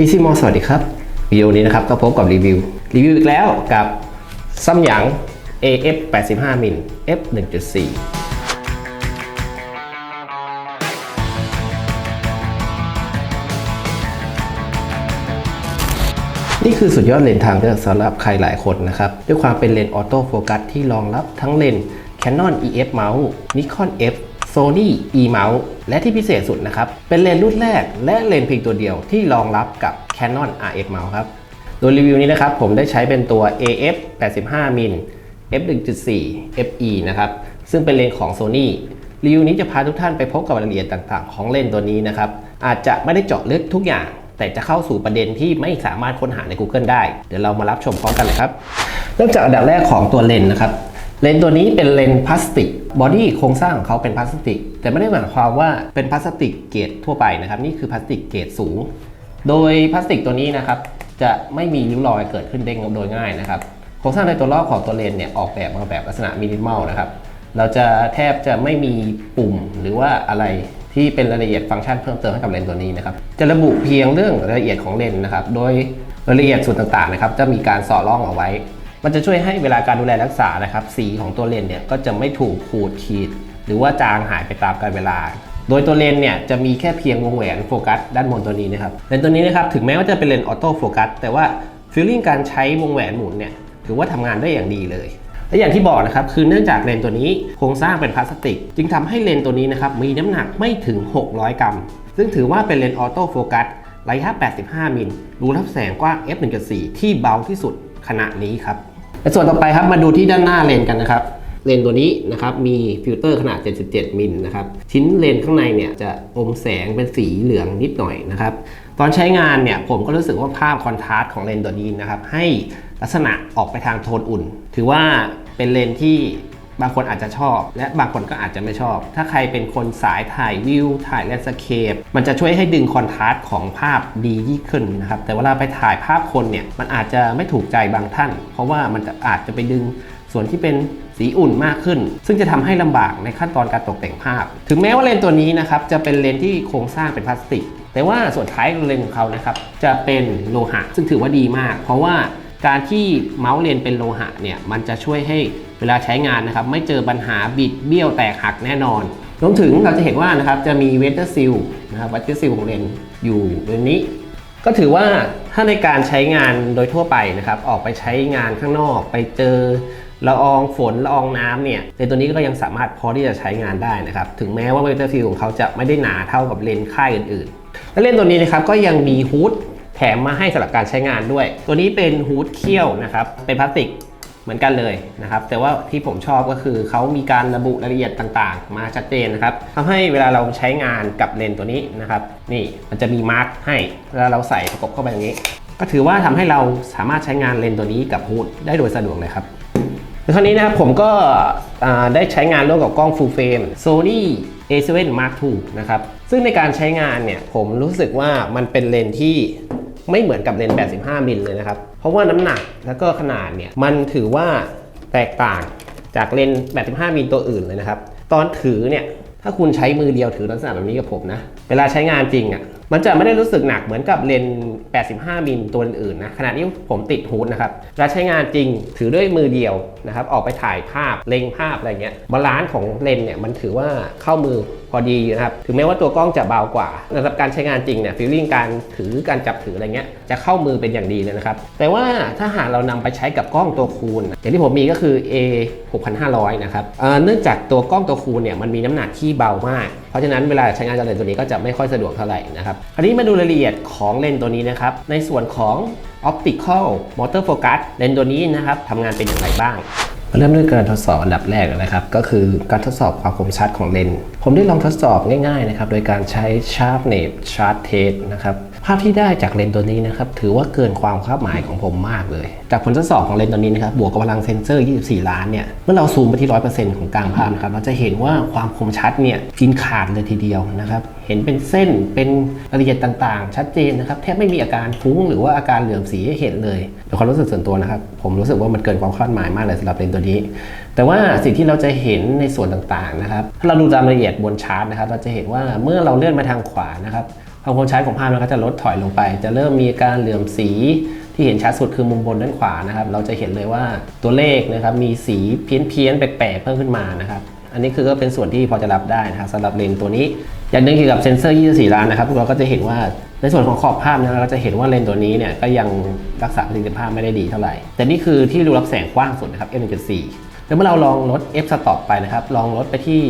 Easy m o สวัสดีครับวิดีโอนี้นะครับก็พบกับรีวิว รีวิวอีกแล้วกับซัมยัง AF 85มิล F 1.4นี่คือสุดยอดเลนทางเลือกสำหรับใครหลายคนนะครับ ด้วยความเป็นเลนออโต้โฟกัสที่รองรับทั้งเลน Canon EF Mount Nikon F Sony E Mount และที่พิเศษสุดนะครับ เป็นเลนส์รุ่นแรก และเลนส์เพียงตัวเดียวที่รองรับกับ Canon RF Mount ครับ โดยรีวิวนี้นะครับผมได้ใช้เป็นตัว AF 85มิล f 1.4 fe นะครับ ซึ่งเป็นเลนส์ของ Sony รีวิวนี้จะพาทุกท่านไปพบกับรายละเอียดต่างๆ ของเลนส์ตัวนี้นะครับ อาจจะไม่ได้เจาะลึกทุกอย่าง แต่จะเข้าสู่ประเด็นที่ไม่สามารถค้นหาใน Google ได้ เดี๋ยวเรามารับชมพร้อมกันเลยครับ เริ่มจากอันดับแรกของตัวเลนส์นะครับ เลนส์ตัวนี้เป็นเลนส์พลาสติกบอดี้โครงสร้างของเขาเป็นพลาสติก แต่ไม่ได้หมายความว่าเป็นพลาสติกเกรดทั่วไปนะครับ นี่คือพลาสติกเกรดสูง โดยพลาสติกตัวนี้นะครับ จะไม่มีริ้วรอยเกิดขึ้นได้โดยง่ายนะครับโครงสร้างในตัวรอบของตัวเลนเนี่ยออกแบบมาแบบลักษณะมินิมอลนะครับ เราจะแทบจะไม่มีปุ่มหรือว่าอะไรที่เป็นรายละเอียดฟังก์ชันเพิ่มเติมให้กับเลนส์ตัวนี้นะครับ จะระบุเพียงเรื่องรายละเอียดของเลนส์นะครับ โดยรายละเอียดส่วนต่างๆนะครับ จะมีการสอดร่องเอาไว้ มันจะช่วยให้เวลาการดูแลรักษานะครับ สีของตัวเลนเนี่ยก็จะไม่ถูกขูดขีด หรือว่าจางหายไปตามกาลเวลา โดยตัวเลนเนี่ยจะมีแค่เพียงวงแหวนโฟกัสด้านบนตัวนี้นะครับเลนตัวนี้นะครับถึงแม้ว่าจะเป็นเลนออโต้โฟกัสแต่ว่าฟีลลิ่งการใช้วงแหวนหมุนเนี่ยถือว่าทำงานได้อย่างดีเลยและอย่างที่บอกนะครับคือเนื่องจากเลนตัวนี้โครงสร้างเป็นพลาสติก จึงทำให้เลนตัวนี้นะครับมีน้ำหนักไม่ถึง 600 กรัม ซึ่งถือว่าเป็นเลนออโต้โฟกัสระยะ 85 มิลรูรับแสงกว้าง f 1.4ที่เบาที่สุดขณะนี้ครับ ส่วนต่อไปครับมาดูที่ด้านหน้าเลนกันนะครับเลนตัวนี้นะครับมีฟิลเตอร์ขนาด 77 มิลนะครับชิ้นเลนข้างในเนี่ยจะอมแสงเป็นสีเหลืองนิดหน่อยนะครับตอนใช้งานเนี่ยผมก็รู้สึกว่าภาพคอนทราสต์ของเลนตัวนี้นะครับให้ลักษณะออกไปทางโทนอุ่น ถือว่าเป็นเลนที่ บางคนอาจจะชอบ และบางคนก็อาจจะไม่ชอบ ถ้าใครเป็นคนสายถ่ายวิวถ่ายแลนด์สเคปมันจะช่วยให้ดึงคอนทราสต์ของภาพดียิ่งขึ้นนะครับ แต่เวลาไปถ่ายภาพคนเนี่ยมันอาจจะไม่ถูกใจบางท่าน เพราะว่ามันจะอาจจะไปดึงส่วนที่เป็นสีอุ่นมากขึ้น ซึ่งจะทำให้ลำบากในขั้นตอนการตกแต่งภาพ ถึงแม้ว่าเลนส์ตัวนี้นะครับจะเป็นเลนส์ที่โครงสร้างเป็นพลาสติก แต่ว่าส่วนท้ายเลนส์ของเขานะครับจะเป็นโลหะซึ่งถือว่าดีมาก เพราะว่า การที่เมาส์เลนเป็นโลหะเนี่ยมันจะช่วยให้เวลาใช้งานนะครับไม่เจอปัญหาบิดเบี้ยวแตกหักแน่นอนรวมถึงเราจะเห็นว่านะครับจะมีเวเตอร์ซิลนะครับวัตเตอร์ซิลของเลนอยู่ตรงนี้ ก็ถือว่าถ้าในการใช้งานโดยทั่วไปนะครับออกไปใช้งานข้างนอก ไปเจอละอองฝนละอองน้ำเนี่ยเลนตัวนี้ก็ยังสามารถพอที่จะใช้งานได้นะครับถึงแม้ว่าเวเตอร์ฟิลของเขาจะไม่ได้หนาเท่ากับเลนค่ายอื่นๆและเลนตัวนี้นะครับก็ยังมีฮูด แถมมาให้สำหรับการใช้งานด้วย ตัวนี้เป็นฮูดเขี้ยวนะครับ เป็นพลาสติกเหมือนกันเลยนะครับ แต่ว่าที่ผมชอบก็คือเขามีการระบุรายละเอียดต่างๆ มาชัดเจนนะครับทำให้เวลาเราใช้งานกับเลนตัวนี้นะครับ นี่มันจะมีมาร์กให้เวลาเราใส่ประกบเข้าไปอย่างนี้ ก็ถือว่าทำให้เราสามารถใช้งานเลนตัวนี้กับฮูดได้โดยสะดวกเลยครับในคราวนี้นะครับผมก็ได้ใช้งานร่วมกับกล้อง full frame Sony A7 Mark II นะครับ ซึ่งในการใช้งานเนี่ยผมรู้สึกว่ามันเป็นเลนที่ ไม่เหมือนกับเลนส์ 85 มิลเลยนะครับ เพราะว่าน้ำหนักแล้วก็ขนาดเนี่ยมันถือว่าแตกต่างจากเลนส์ 85 มิลตัวอื่นเลยนะครับ ตอนถือเนี่ยถ้าคุณใช้มือเดียวถือลักษณะแบบนี้กับผมนะ เวลาใช้งานจริงอะ่ะ มันจะไม่ได้รู้สึกหนักเหมือนกับเลนส์ 85 มิลตัวอื่นนะ ขณะนี้ผมติดฮูดนะครับ เวลาใช้งานจริงถือด้วยมือเดียวนะครับ ออกไปถ่ายภาพ เล็งภาพอะไรเงี้ย บาลานซ์ของเลนส์เนี่ยมันถือว่าเข้ามือ พอดีนะครับ ถึงแม้ว่าตัวกล้องจะเบากว่าสำหรับการใช้งานจริงเนี่ยฟีลลิ่งการถือการจับถืออะไรเงี้ยจะเข้ามือเป็นอย่างดีเลยนะครับ แต่ว่าถ้าหากเรานำไปใช้กับกล้องตัวคูณ อย่างที่ผมมีก็คือ A 6500 นะครับเนื่องจากตัวกล้องตัวคูณเนี่ยมันมีน้ำหนักที่เบามาก เพราะฉะนั้นเวลาใช้งานกับเลนส์ตัวนี้ก็จะไม่ค่อยสะดวกเท่าไหร่นะครับ อันนี้มาดูรายละเอียดของเลนส์ตัวนี้นะครับ ในส่วนของ optical motor focus เลนส์ตัวนี้นะครับทำงานเป็นอย่างไรบ้าง เริ่มด้วยการทดสอบอันดับแรกนะครับก็คือการทดสอบความคมชัดของเลนส์ผมได้ลองทดสอบง่ายๆนะครับโดยการใช้ Sharpness Chart Test นะครับ ภาพที่ได้จากเลนส์ตัวนี้นะครับถือว่าเกินความคาดหมายของผมมากเลย จากผลทดสอบของเลนส์ตัวนี้นะครับบวกกับพลังเซนเซอร์ 24 ล้านเนี่ยเมื่อเราซูมไปที่ 100%ของกลางภาพนะครับเราจะเห็นว่าความคมชัดเนี่ยกินขาดเลยทีเดียวนะครับเห็นเป็นเส้นเป็นรายละเอียดต่างๆ ชัดเจนนะครับแทบไม่มีอาการฟุ้งหรือว่าอาการเหลื่อมสีให้เห็นเลยเดี๋ยวความรู้สึกส่วนตัวนะครับผมรู้สึกว่ามันเกินความคาดหมายมากเลยสำหรับเลนส์ตัวนี้ แต่ว่าสิ่งที่เราจะเห็นในส่วนต่างๆนะครับถ้าเราดูตามรายละเอียดบนชาร์ตนะครับเราจะเห็นว่าเมื่อเราเลื่อนมาทางขวานะครับ ความคมชัดของภาพมันก็จะลดถอยลงไป จะเริ่มมีการเหลื่อมสีที่เห็นชัดสุดคือมุมบนด้านขวานะครับ เราจะเห็นเลยว่าตัวเลขนะครับมีสีเพี้ยนเพี้ยนแปลกๆเพิ่มขึ้นมานะครับอันนี้คือก็เป็นส่วนที่พอจะรับได้นะครับสำหรับเลนส์ตัวนี้ อย่างหนึ่งเกี่ยวกับเซนเซอร์ 24 ล้านนะครับพวกเราก็จะเห็นว่าในส่วนของขอบภาพนี่ยเราจะเห็นว่าเลนส์ตัวนี้เนี่ยก็ยังรักษาประสิทธิภาพไม่ได้ดีเท่าไหร่ แต่นี่คือที่รูรับแสงกว้างสุดนะครับ f1.4 แล้วเมื่อเราลองลด f stop ไปนะครับลองลดไปที่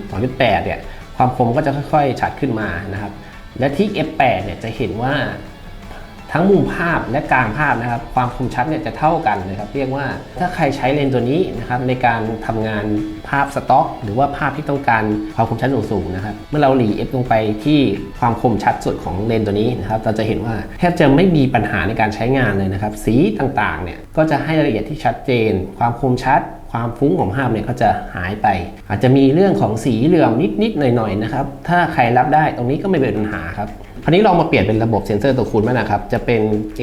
2.0 2.8 เนี่ยความคมก็จะค่อยๆชัดขึ้นมานะครับ และที่ f8 เนี่ยจะเห็นว่าทั้งมุมภาพและกลางภาพนะครับ ความคมชัดเนี่ยจะเท่ากันนะครับ เรียกว่าถ้าใครใช้เลนส์ตัวนี้นะครับในการทำงานภาพสต็อก หรือว่าภาพที่ต้องการความคมชัดสูงๆนะครับ เมื่อเราหลี f ลงไปที่ความคมชัดสุดของเลนส์ตัวนี้นะครับเราจะเห็นว่าแทบจะไม่มีปัญหาในการใช้งานเลยนะครับ สีต่างๆเนี่ยก็จะให้รายละเอียดที่ชัดเจน ความคมชัด ความฟุ้งของภาพเนี่ยก็จะหายไป อาจจะมีเรื่องของสีเหลื่อมนิดๆหน่อยๆนะครับ ถ้าใครรับได้ตรงนี้ก็ไม่เป็นปัญหาครับคราวนี้ลองมาเปลี่ยนเป็นระบบเซ็นเซอร์ตัวคูณบ้างนะครับ จะเป็น A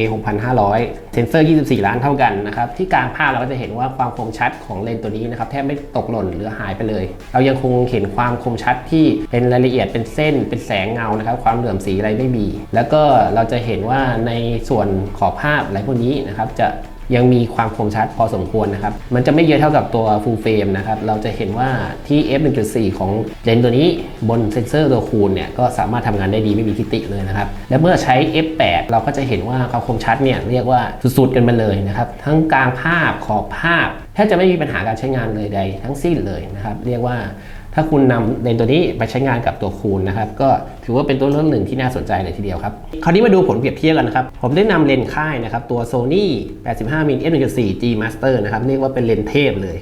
6500เซ็นเซอร์ 24 ล้านเท่ากันนะครับ ที่กลางภาพเราก็จะเห็นว่าความคมชัดของเลนส์ตัวนี้นะครับแทบไม่ตกหล่นหรือหายไปเลย เรายังคงเห็นความคมชัดที่เป็นรายละเอียดเป็นเส้น เป็นแสงเงานะครับ ความเหลื่อมสีอะไรไม่มี แล้วก็เราจะเห็นว่าในส่วนขอบภาพอะไรพวกนี้นะครับจะ ยังมีความคมชัดพอสมควรนะครับ มันจะไม่เยอะเท่ากับตัว full frame นะครับ เราจะเห็นว่าที่ f 1.4 ของเลนส์ตัวนี้บนเซนเซอร์ตัวคูณเนี่ยก็สามารถทำงานได้ดีไม่มีทิฏฐิเลยนะครับ และเมื่อใช้ f8 เราก็จะเห็นว่าความคมชัดเนี่ยเรียกว่าสุดๆกันไปเลยนะครับ ทั้งกลางภาพขอบภาพแทบจะไม่มีปัญหาการใช้งานเลยใดทั้งสิ้นเลยนะครับ เรียกว่า ถ้าคุณนำเลนตัวนี้ไปใช้งานกับตัวคูณนะครับ ก็ถือว่าเป็นตัวเลือกหนึ่งที่น่าสนใจเลยทีเดียวครับ คราวนี้มาดูผลเปรียบเทียบกันนะครับ ผมได้นำเลนส์ค่ายนะครับ ตัว Sony 85 mm f1.4 G Master นะครับ เรียกว่าเป็นเลนส์เทพเลย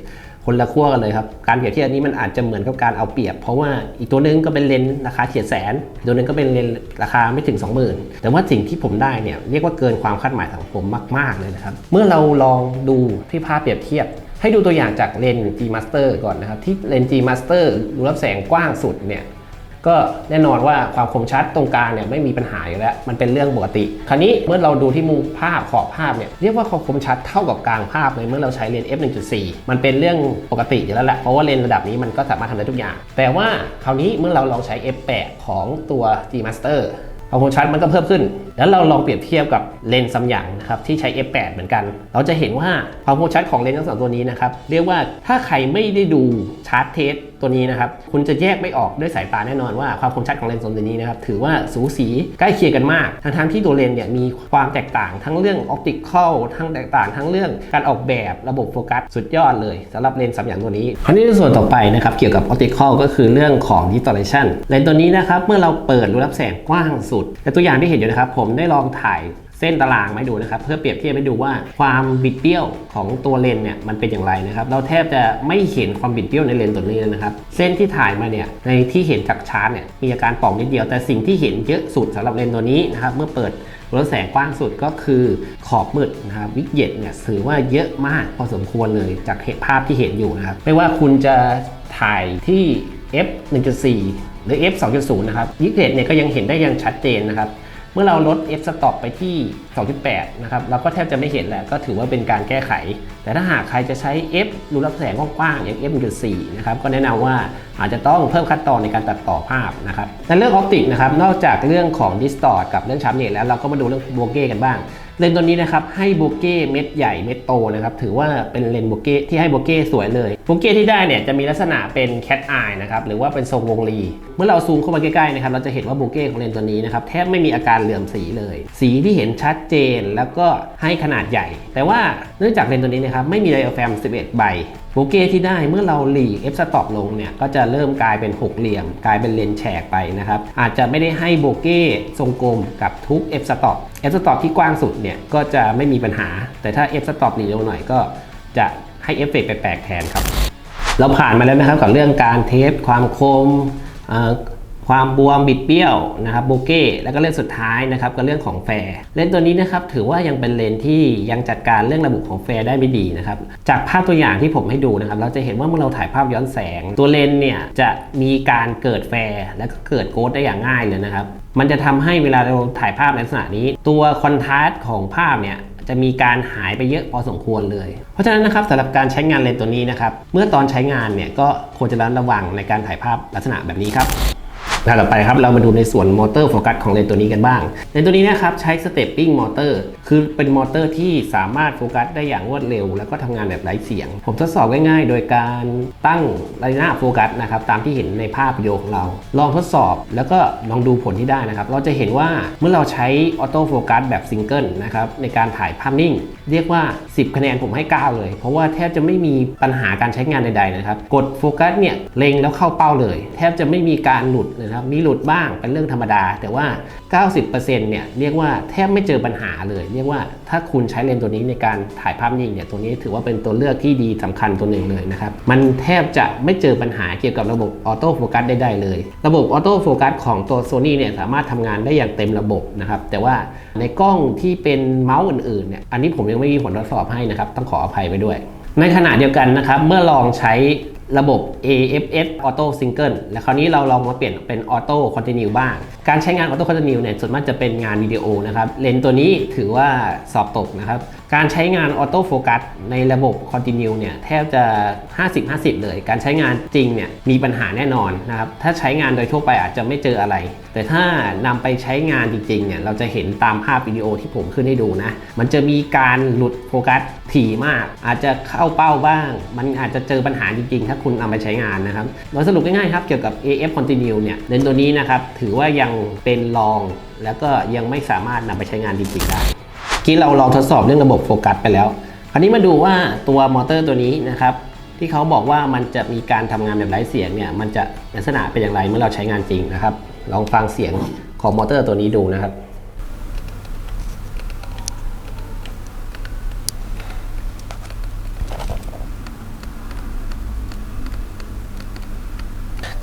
คนละขั้วกันเลยครับ การเปรียบเทียบนี้มันอาจจะเหมือนกับการเอาเปรียบ เพราะว่าอีกตัวหนึงก็เป็นเลนส์ราคาเฉียดแสน ตัวหนึงก็เป็นเลนส์ราคาไม่ถึง 20,000 แต่ว่าสิ่งที่ผมได้เนี่ยเรียกว่าเกินความคาดหมายของผมมาก ๆเลยนะครับ เมื่อเราลองดูที่ภาพเปรียบเทียบ ให้ดูตัวอย่างจากเลนส์ G Master ก่อนนะครับ ที่เลนส์ G Master รูรับแสงกว้างสุดเนี่ยก็แน่นอนว่าความคมชัดตรงกลางเนี่ยไม่มีปัญหาอยู่แล้ว มันเป็นเรื่องปกติ คราวนี้เมื่อเราดูที่มุมภาพขอบภาพเนี่ยเรียกว่าความคมชัดเท่ากับกลางภาพเลยเมื่อเราใช้เลนส์ f 1.4 มันเป็นเรื่องปกติอยู่แล้วแหละเพราะว่าเลนส์ระดับนี้มันก็สามารถทำได้ทุกอย่าง แต่ว่าคราวนี้เมื่อเราลองใช้ f8 ของตัว G Master ความคมชัดมันก็เพิ่มขึ้น แล้วเราลองเปรียบเทียบกับเลนส์ซัมยังนะครับที่ใช้ f8 เหมือนกัน เราจะเห็นว่าความคมชัดของเลนส์ทั้งสองตัวนี้นะครับเรียกว่าถ้าใครไม่ได้ดูชาร์ตเทส ตัวนี้นะครับคุณจะแยกไม่ออกด้วยสายตาแน่นอนว่าความคมชัดของเลนส์ตัวนี้นะครับถือว่าสูสีใกล้เคียงกันมากทั้งๆที่ตัวเลนส์เนี่ยมีความแตกต่างทั้งเรื่องออปติคอลทั้งแตกต่างทั้งเรื่องการออกแบบระบบโฟกัสสุดยอดเลยสำหรับเลนส์ซัมยังตัวนี้คราวนี้ในส่วนต่อไปนะครับเกี่ยวกับออปติคอลก็คือเรื่องของ distortion เลนส์ตัวนี้นะครับเมื่อเราเปิดรูรับแสงกว้างสุดแต่ตัวอย่างที่เห็นอยู่นะครับผมได้ลองถ่าย ส้นตารางมาให้ดูนะครับ เพื่อเปรียบเทียบให้ดูว่าความบิดเบี้ยวของตัวเลนเนี่ยมันเป็นอย่างไรนะครับ เราแทบจะไม่เห็นความบิดเบี้ยวในเลนตัวนี้เลยนะครับ เส้นที่ถ่ายมาเนี่ยในที่เห็นจากชาร์ตเนี่ยมีอาการป่องนิดเดียวแต่สิ่งที่เห็นเยอะสุดสำหรับเลนตัวนี้นะครับเมื่อเปิดรถแสงกว้างสุดก็คือขอบมืดนะครับวิกเย็ตเนี่ยถือว่าเยอะมากพอสมควรเลยจากภาพที่เห็นอยู่นะครับไม่ว่าคุณจะถ่ายที่ f 1.4หรือ f 2.0นะครับวิกเย็ตเนี่ยก็ยังเห็นได้อยังชัดเจนนะครับ เมื่อเราลด f stop ไปที่ 2.8 นะครับ เราก็แทบจะไม่เห็นแหละ ก็ถือว่าเป็นการแก้ไข แต่ถ้าหากใครจะใช้ f รูรับแสงกว้างๆอย่าง f 1.4 นะครับ ก็แนะนำว่าอาจจะต้องเพิ่มขั้นตอนในการตัดต่อภาพนะครับในเรื่องออปติกนะครับ นอกจากเรื่องของ distort กับเรื่องชาร์ปเนตแล้วเราก็มาดูเรื่องโบเก้กันบ้าง เลนส์ตัวนี้นะครับให้โบเก้เม็ดใหญ่เม็ดโตนะครับถือว่าเป็นเลนส์โบเก้ที่ให้โบเก้สวยเลยโบเก้ที่ได้เนี่ยจะมีลักษณะเป็นแคทอายนะครับหรือว่าเป็นทรงวงรี เมื่อเราซูมเข้ามาใกล้ๆนะครับเราจะเห็นว่าโบเก้ของเลนส์ตัวนี้นะครับแทบไม่มีอาการเหลื่อมสีเลย สีที่เห็นชัดเจนแล้วก็ให้ขนาดใหญ่ แต่ว่าเนื่องจากเลนส์ตัวนี้นะครับไม่มีไดอะแฟม 11 ใบ โบเก้ที่ได้เมื่อเราหลีเอฟสต็อปลงเนี่ยก็จะเริ่มกลายเป็นหกเหลี่ยม กลายเป็นเลนแฉกไปนะครับ อาจจะไม่ได้ให้โบเก้ทรงกลมกับทุกเอฟสต็อปเอฟสต็อปที่กว้างสุดเนี่ยก็จะไม่มีปัญหา แต่ถ้าเอฟสต็อปหลีลงหน่อยก็จะให้เอฟเฟกต์แปลกๆแทนครับ เราผ่านมาแล้วนะครับกับเรื่องการเทสความคมอ่อ ความบวมบิดเบี้ยวนะครับโบเก้แล้วก็เรื่องสุดท้ายนะครับก็เรื่องของแฟร์เลนส์ตัวนี้นะครับถือว่ายังเป็นเลนส์ที่ยังจัดการเรื่องระบบของแฟร์ได้ไม่ดีนะครับจากภาพตัวอย่างที่ผมให้ดูนะครับเราจะเห็นว่าเมื่อเราถ่ายภาพย้อนแสง ตัวเลนส์เนี่ยจะมีการเกิดแฟร์และก็เกิดโกดได้อย่างง่ายเลยนะครับมันจะทำให้เวลาเราถ่ายภาพในลักษณะนี้ ตัวคอนทราสต์ของภาพเนี่ยจะมีการหายไปเยอะพอสมควรเลย เพราะฉะนั้นนะครับสำหรับการใช้งานเลนส์ตัวนี้นะครับเมื่อตอนใช้งานเนี่ยก็ควรจะระมัดระวังในการถ่ายภาพลักษณะแบบนี้ครับ หน้าต่อไปครับเรามาดูในส่วนมอเตอร์โฟกัสของเลนส์ตัวนี้กันบ้างเลนส์ตัวนี้นะครับใช้สเตปปิ้งมอเตอร์คือเป็นมอเตอร์ที่สามารถโฟกัสได้อย่างรวดเร็ว แล้วก็ทำงานแบบไร้เสียง ผมทดสอบง่ายๆ โดยการตั้งระยะโฟกัสนะครับตามที่เห็นในภาพวิดีโอของเรา ลองทดสอบแล้วก็ลองดูผลที่ได้นะครับเราจะเห็นว่าเมื่อเราใช้ออโต้โฟกัสแบบซิงเกิลนะครับในการถ่ายภาพนิ่งเรียกว่า 10 คะแนนผมให้ 9 เลย เพราะว่าแทบจะไม่มีปัญหาการใช้งานใดๆนะครับ กดโฟกัสเนี่ยเล็งแล้วเข้าเป้าเลย แทบจะไม่มีการหลุดนะครับ มีหลุดบ้างเป็นเรื่องธรรมดา แต่ว่า 90%เนี่ยเรียกว่าแทบไม่เจอปัญหาเลย เรียกว่าถ้าคุณใช้เลนส์ตัวนี้ในการถ่ายภาพนิ่งเนี่ยตัวนี้ถือว่าเป็นตัวเลือกที่ดีสำคัญตัวหนึ่งเลยนะครับ มันแทบจะไม่เจอปัญหาเกี่ยวกับระบบออโต้โฟกัสใดๆเลย ระบบออโต้โฟกัสของตัว Sony เนี่ยสามารถทำงานได้อย่างเต็มระบบนะครับ แต่ว่าในกล้องที่เป็นเมาส์อื่นๆเนี่ยอันนี้ผมยังไม่มีผลทดสอบให้นะครับต้องขออภัยไปด้วย ในขณะเดียวกันนะครับเมื่อลองใช้ ระบบ AFS Auto Single และคราวนี้เราลองมาเปลี่ยนเป็น Auto Continue บ้าง การใช้งาน Auto Continue เนี่ยส่วนมากจะเป็นงานวิดีโอนะครับ เลนส์ตัวนี้ถือว่าสอบตกนะครับ การใช้งาน Auto Focus ในระบบ Continue เนี่ยแทบจะ 50-50 เลย การใช้งานจริงเนี่ยมีปัญหาแน่นอนนะครับ ถ้าใช้งานโดยทั่วไปอาจจะไม่เจออะไร แต่ถ้านำไปใช้งานจริงๆเนี่ยเราจะเห็นตามภาพวิดีโอที่ผมขึ้นให้ดูนะ มันจะมีการหลุดโฟกัสถี่มาก อาจจะเข้าเป้าบ้าง มันอาจจะเจอปัญหาจริงๆ ถ้าคุณเอาไปใช้งานนะครับโดยสรุปง่ายๆครับเกี่ยวกับ AF Continue เนี่ยเลนส์ตัวนี้นะครับถือว่ายังเป็นรอง แล้วก็ยังไม่สามารถนำไปใช้งานจริงๆได้ กี้เราลองทดสอบเรื่องระบบโฟกัสไปแล้ว คราวนี้มาดูว่าตัวมอเตอร์ตัวนี้นะครับที่เขาบอกว่ามันจะมีการทำงานแบบไร้เสียงเนี่ยมันจะลักษณะเป็นอย่างไรเมื่อเราใช้งานจริงนะครับ ลองฟังเสียงของมอเตอร์ตัวนี้ดูนะครับ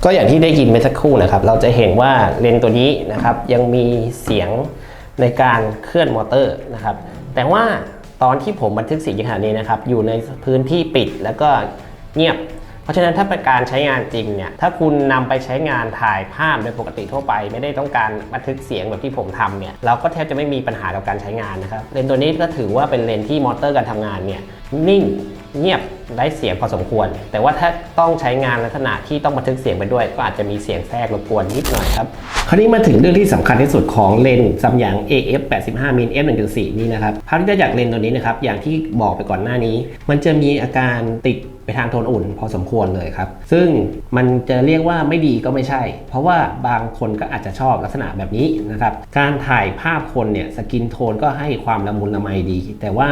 ก็อย่างที่ได้ยินไปสักครู่นะครับ เราจะเห็นว่าเลนตัวนี้นะครับยังมีเสียง ในการเคลื่อนมอเตอร์นะครับ แต่ว่าตอนที่ผมบันทึกเสียงขนาดนี้นะครับ อยู่ในพื้นที่ปิดแล้วก็เงียบ ราะฉะนั้นถ้าเป็นการใช้งานจริงเนี่ยถ้าคุณนำไปใช้งานถ่ายภาพโดยปกติทั่วไป ไม่ได้ต้องการบันทึกเสียงแบบที่ผมทำเนี่ยเราก็แทบจะไม่มีปัญหากับการใช้งานนะครับเลนส์ตัวนี้ก็ถือว่าเป็นเลนส์ที่มอเตอร์การทำงานเนี่ยนิ่งเงียบได้เสียงพอสมควร แต่ว่าถ้าต้องใช้งานลักษณะที่ต้องบันทึกเสียงไปด้วย ก็อาจจะมีเสียงแทรกรบกวนนิดหน่อยครับ คราวนี้มาถึงเรื่องที่สำคัญที่สุดของเลนส์ซัมยัง AF 85มิล f 1.4นี่นะครับภาพที่ได้จากเลนส์ตัวนี้นะครับอย่างที่บอกไปก่อนหน้านี้ มันจะมีอาการติด ไปทางโทนอุ่นพอสมควรเลยครับ ซึ่งมันจะเรียกว่าไม่ดีก็ไม่ใช่ เพราะว่าบางคนก็อาจจะชอบลักษณะแบบนี้นะครับ การถ่ายภาพคนเนี่ยสกินโทนก็ให้ความละมุนละไมดี แต่ว่า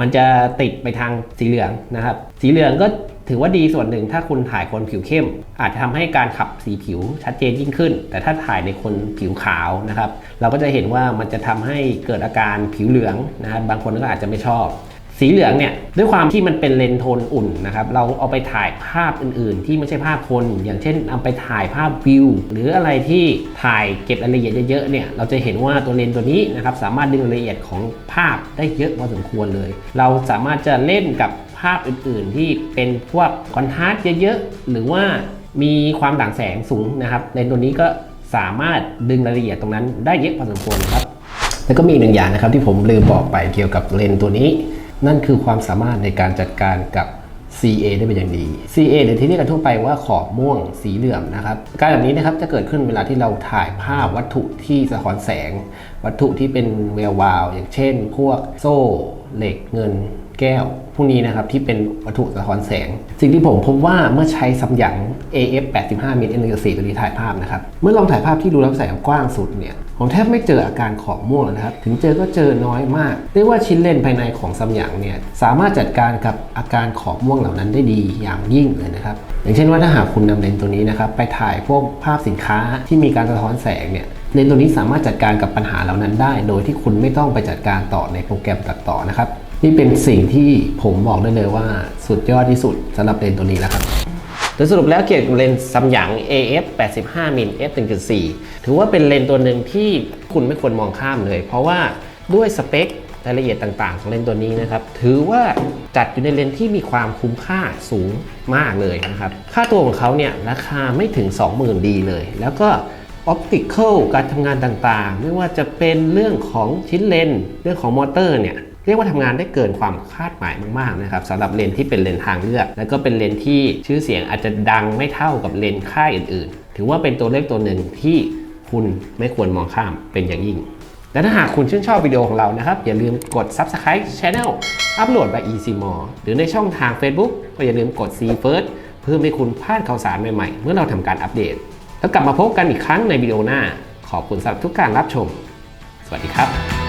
มันจะติดไปทางสีเหลืองนะครับ สีเหลืองก็ถือว่าดีส่วนหนึ่งถ้าคุณถ่ายคนผิวเข้ม อาจจะทำให้การขับสีผิวชัดเจนยิ่งขึ้น แต่ถ้าถ่ายในคนผิวขาวนะครับ เราก็จะเห็นว่ามันจะทำให้เกิดอาการผิวเหลืองนะครับบางคนก็อาจจะไม่ชอบ สีเหลืองเนี่ยด้วยความที่มันเป็นเลนส์โทนอุ่นนะครับเราเอาไปถ่ายภาพอื่นๆ ที่ไม่ใช่ภาพคน อย่างเช่นเอาไปถ่ายภาพวิว หรืออะไรที่ถ่ายเก็บรายละเอียดเยอะๆเนี่ยเราจะเห็นว่าตัวเลนส์ตัวนี้นะครับสามารถดึงรายละเอียดของภาพได้เยอะพอสมควรเลย เราสามารถจะเล่นกับภาพอื่นๆ ที่เป็นพวกคอนทราสต์เยอะๆหรือว่ามีความด่างแสงสูงนะครับเลนส์ตัวนี้ก็สามารถดึงรายละเอียดตรงนั้นได้เยอะพอสมควรครับแล้วก็มีหนึ่งอย่างนะครับที่ผมลืมบอกไปเกี่ยวกับเลนส์ตัวนี้ นั่นคือความสามารถในการจัดการกับ CA ได้เป็นอย่างดี CA หรือที่เรียกกันทั่วไปว่าขอบม่วงสีเหลือมนะครับ การแบบนี้นะครับจะเกิดขึ้นเวลาที่เราถ่ายภาพวัตถุที่สะท้อนแสง วัตถุที่เป็นแวววาว อย่างเช่น พวกโซ่ เหล็กเงิน แก้ว วกนี้นะครับที่เป็นวัตถุสะท้อนแสง สิ่งที่ผมพบว่าเมื่อใช้ซัมยัง AF 85มิล1.4ตัวนี้ถ่ายภาพนะครับ เมื่อลองถ่ายภาพที่ดูรับแสงกว้างสุดเนี่ยผมแทบไม่เจออาการขอบม่วงเลยนะครับ ถึงเจอก็เจอน้อยมากเรียกว่าชิ้นเลนส์ภายในของซัมยังเนี่ยสามารถจัดการกับอาการขอบม่วงเหล่านั้นได้ดีอย่างยิ่งเลยนะครับ อย่างเช่นว่าถ้าหากคุณนำเลนส์ตัวนี้นะครับไปถ่ายพวกภาพสินค้าที่มีการสะท้อนแสงเนี่ยเลนส์ตัวนี้สามารถจัดการกับปัญหาเหล่านั้นได้ โดยที่คุณไม่ต้องไปจัดการต่อในโปรแกรมตัดต่อนะครับ นี่เป็นสิ่งที่ผมบอกได้เลยว่าสุดยอดที่สุดสำหรับเลนส์ตัวนี้แล้วครับโดยสรุปแล้วเกี่ยวกับเลนส์ซัมยัง AF 85มิล f 1.4 ถือว่าเป็นเลนส์ตัวหนึ่งที่คุณไม่ควรมองข้ามเลย เพราะว่าด้วยสเปครายละเอียดต่างๆ ของเลนส์ตัวนี้นะครับ ถือว่าจัดอยู่ในเลนส์ที่มีความคุ้มค่าสูงมากเลยนะครับ ค่าตัวของเขาเนี่ยราคาไม่ถึง 20,000 ดีเลย แล้วก็ออปติคอลการทำงานต่างๆ ไม่ว่าจะเป็นเรื่องของชิ้นเลนส์เรื่องของมอเตอร์เนี่ย รียกว่าทำงานได้เกินความคาดหมายมากๆนะครับสำหรับเลนที่เป็นเลนทางเลือก แล้วก็เป็นเลนที่ชื่อเสียงอาจจะดังไม่เท่ากับเลนค่ายอื่นๆ ถือว่าเป็นตัวเลขตัวหนึ่งที่คุณไม่ควรมองข้ามเป็นอย่างยิ่งและถ้าหากคุณชื่นชอบวิดีโอของเรานะครับ อย่าลืมกด Subscribe Channel อัปโหลด by Easy More หรือในช่องทาง Facebook ก็อย่าลืมกด See First เพื่อให้คุณพลาดข่าวสารใหม่ๆ เมื่อเราทำการอัปเดต แล้วกลับมาพบกันอีกครั้งในวิดีโอหน้า ขอบคุณสำหรับทุกการรับชม สวัสดีครับ